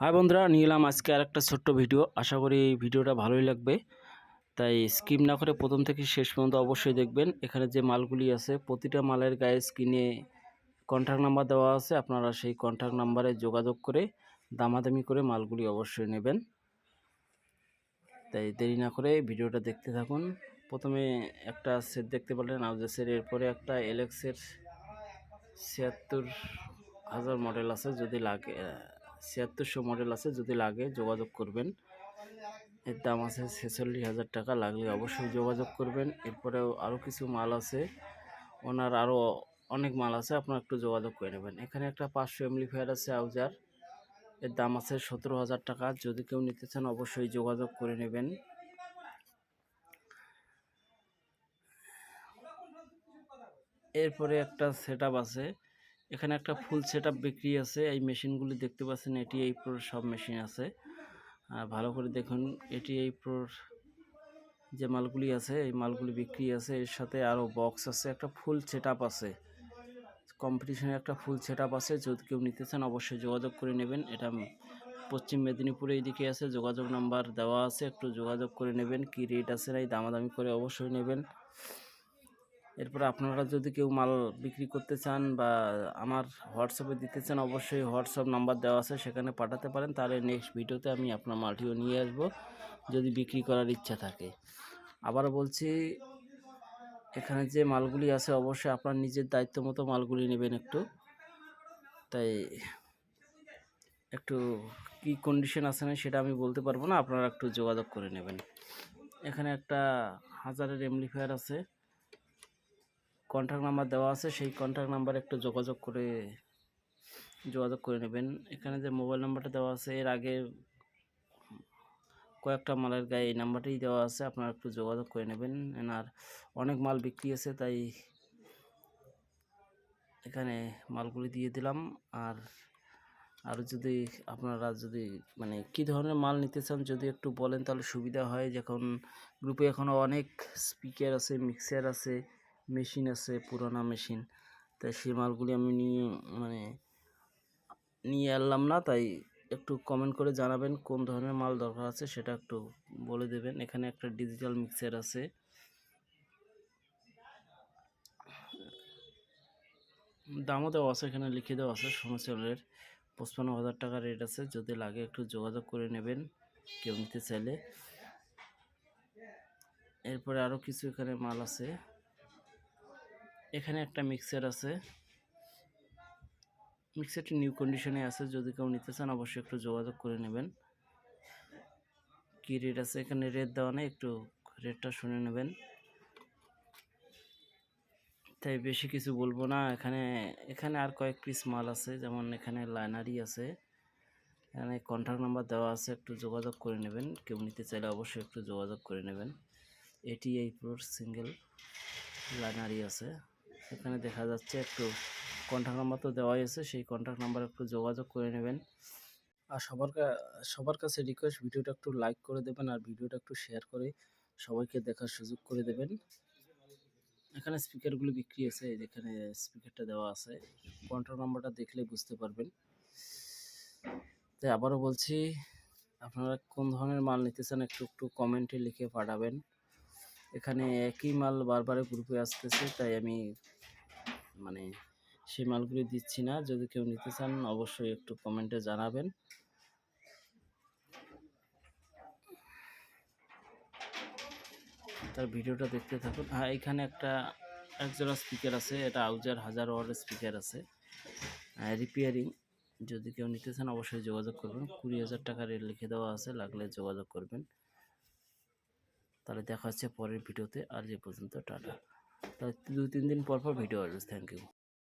High বন্ধুরা, নিয়ে এলাম আজকে আর একটা ছোট্ট ভিডিও। আশা করি ভিডিওটা ভালোই লাগবে। তাই স্কিম না করে প্রথম থেকে শেষ পর্যন্ত অবশ্যই দেখবেন। এখানে যে মালগুলি আছে, প্রতিটা মালের গায়ে স্ক্রিনে কন্ট্যাক্ট নাম্বার দেওয়া আছে। আপনারা সেই কন্ট্যাক্ট নাম্বারে যোগাযোগ করে, দামাদামি করে মালগুলি অবশ্যই নেবেন। তাই দেরি না করে ভিডিওটা দেখতে থাকুন। প্রথমে একটা সেট দেখতে পারলেন আউজেসের এরপরে একটা এলেক্সের ছিয়াত্তর হাজার মডেল আছে, যদি লাগে। ছিয়াত্তরশো মডেল আছে, যদি লাগে যোগাযোগ করবেন। এর দাম আছে ছেচল্লিশ হাজার টাকা, লাগলে অবশ্যই যোগাযোগ করবেন। এরপরেও আরও কিছু মাল আছে, ওনার আরও অনেক মাল আছে, আপনারা একটু যোগাযোগ করে নেবেন। এখানে একটা পাঁচশো এমলিফায়ার আছে, আউজার। এর দাম আছে সতেরো হাজার টাকা, যদি কেউ নিতে চান অবশ্যই যোগাযোগ করে নেবেন। এরপরে একটা সেট আছে এখানে একটা ফুল সেট বিক্রি আছে, এই মেশিনগুলি দেখতে পাচ্ছেন, এটি এই প্রোর সব মেশিন আছে। আর ভালো করে দেখুন, এটি এই প্রোর যে মালগুলি আছে, এই মালগুলি বিক্রি আছে, এর সাথে আরও বক্স আছে, একটা ফুল সেট আছে। কম্পিটিশনে একটা ফুল সেট আছে, যদি কেউ নিতে চান অবশ্যই যোগাযোগ করে নেবেন, এটা পশ্চিম মেদিনীপুরে এইদিকে আছে, যোগাযোগ নাম্বার দেওয়া আছে, একটু যোগাযোগ করে নেবেন, কি রেট আছে না এই দামাদামি করে অবশ্যই নেবেন। এরপরে আপনারা যদি কেউ মাল বিক্রি করতে চান বা আমার হোয়াটসঅ্যাপে দিতে চান, অবশ্যই হোয়াটসঅ্যাপ নাম্বার দেওয়া আছে, সেখানে পাঠাতে পারেন। তাহলে নেক্সট ভিডিওতে আমি আপনার মালটিও নিয়ে আসব, যদি বিক্রি করার ইচ্ছা থাকে। আবার বলছি, এখানে যে মালগুলি আছে, অবশ্যই আপনার নিজের দায়িত্ব মতো মালগুলি নেবেন একটু। তাই একটু কি কন্ডিশন আছে না সেটা আমি বলতে পারব না, আপনারা একটু যোগাযোগ করে নেবেন। এখানে একটা হাজারের এমলিফায়ার আছে। কন্ট্যাক্ট নাম্বার দেওয়া আছে, সেই কন্ট্যাক্ট নাম্বারে একটু যোগাযোগ করে যোগাযোগ করে নেবেন। এখানে যে মোবাইল নাম্বারটা দেওয়া আছে, এর আগে কয়েকটা মালের গায়ে এই নাম্বারটাই দেওয়া আছে, আপনারা একটু যোগাযোগ করে নেবেন। এনার অনেক মাল বিক্রি আছে তাই এখানে মালগুলি দিয়ে দিলাম। আর আর যদি আপনারা যদি মানে কি ধরনের মাল নিতে চান, যদি একটু বলেন, তাহলে সুবিধা হয়। যখন গ্রুপে এখনও অনেক স্পিকার আছে মিক্সার আছে মেশিন আছে, পুরানা মেশিন। তাই সেই মালগুলি আমি নিয়ে মানে নিয়ে আনলাম না। তাই একটু কমেন্ট করে জানাবেন কোন ধরনের মাল দরকার আছে, সেটা একটু বলে দেবেন। এখানে একটা ডিজিটাল মিক্সার আছে। দামও দেওয়া আছে, এখানে লিখে দেওয়া আছে। সোনাচলের পঁচপান্ন হাজার টাকা রেট আছে। যদি লাগে একটু যোগাযোগ করে নেবেন কেউ নিতে চাইলে। এরপরে আরও কিছু এখানে মাল আছে। এখানে একটা মিক্সার আছে। মিক্সারটি নিউ কন্ডিশনে আছে, যদি কেউ নিতে চান অবশ্যই একটু যোগাযোগ করে নেবেন। কি রেট আছে? এখানে রেট দেওয়া নেই, একটু রেটটা শুনে নেবেন। তাই বেশি কিছু বলব না। এখানে এখানে আর কয়েক পিস মাল আছে, যেমন এখানে লাইনারি আছে। এখানে কন্ট্যাক্ট নাম্বার দেওয়া আছে, একটু যোগাযোগ করে নেবেন। কেউ নিতে চাইলে অবশ্যই একটু যোগাযোগ করে নেবেন। এটি এই প্রোর সিঙ্গেল লাইনারি আছে। এখানে দেখা যাচ্ছে একটু কন্ট্যাক্ট নাম্বার তো দেওয়াই আছে, সেই কন্ট্যাক্ট নাম্বার একটু যোগাযোগ করে নেবেন। আর সবার সবার কাছে রিকোয়েস্ট ভিডিওটা একটু লাইক করে দেবেন আর ভিডিওটা একটু শেয়ার করে সবাইকে দেখার সুযোগ করে দেবেন। এখানে স্পিকারগুলো বিক্রি আছে যেখানে স্পিকারটা দেওয়া আছে। কন্ট্যাক্ট নাম্বারটা দেখলে বুঝতে পারবেন। তাই আবারও বলছি, আপনারা কোন ধরনের মাল নিতে চান একটু একটু কমেন্টে লিখে পাঠাবেন। এখানে একই মাল বারবার গ্রুপে আসতেছে, তাই আমি মানে সেই মালগুলি দিচ্ছি না। যদি কেউ নিতে চান, অবশ্যই একটু কমেন্টে জানাবেন। তার ভিডিওটা দেখতে থাকুন। হ্যাঁ এখানে একটা একজোড়া স্পিকার আছে, এটা আউজার হাজার ওয়ার্ডের স্পিকার আছে। রিপেয়ারিং যদি কেউ নিতে চান, অবশ্যই যোগাযোগ করবেন। কুড়ি হাজার টাকা রেট লিখে দেওয়া আছে, লাগলে যোগাযোগ করবেন। তাহলে দেখা হচ্ছে পরের ভিডিওতে, আর যে পর্যন্ত, টাটা। তাহলে দু তিন দিন পর পর ভিডিও আসবে। Thank you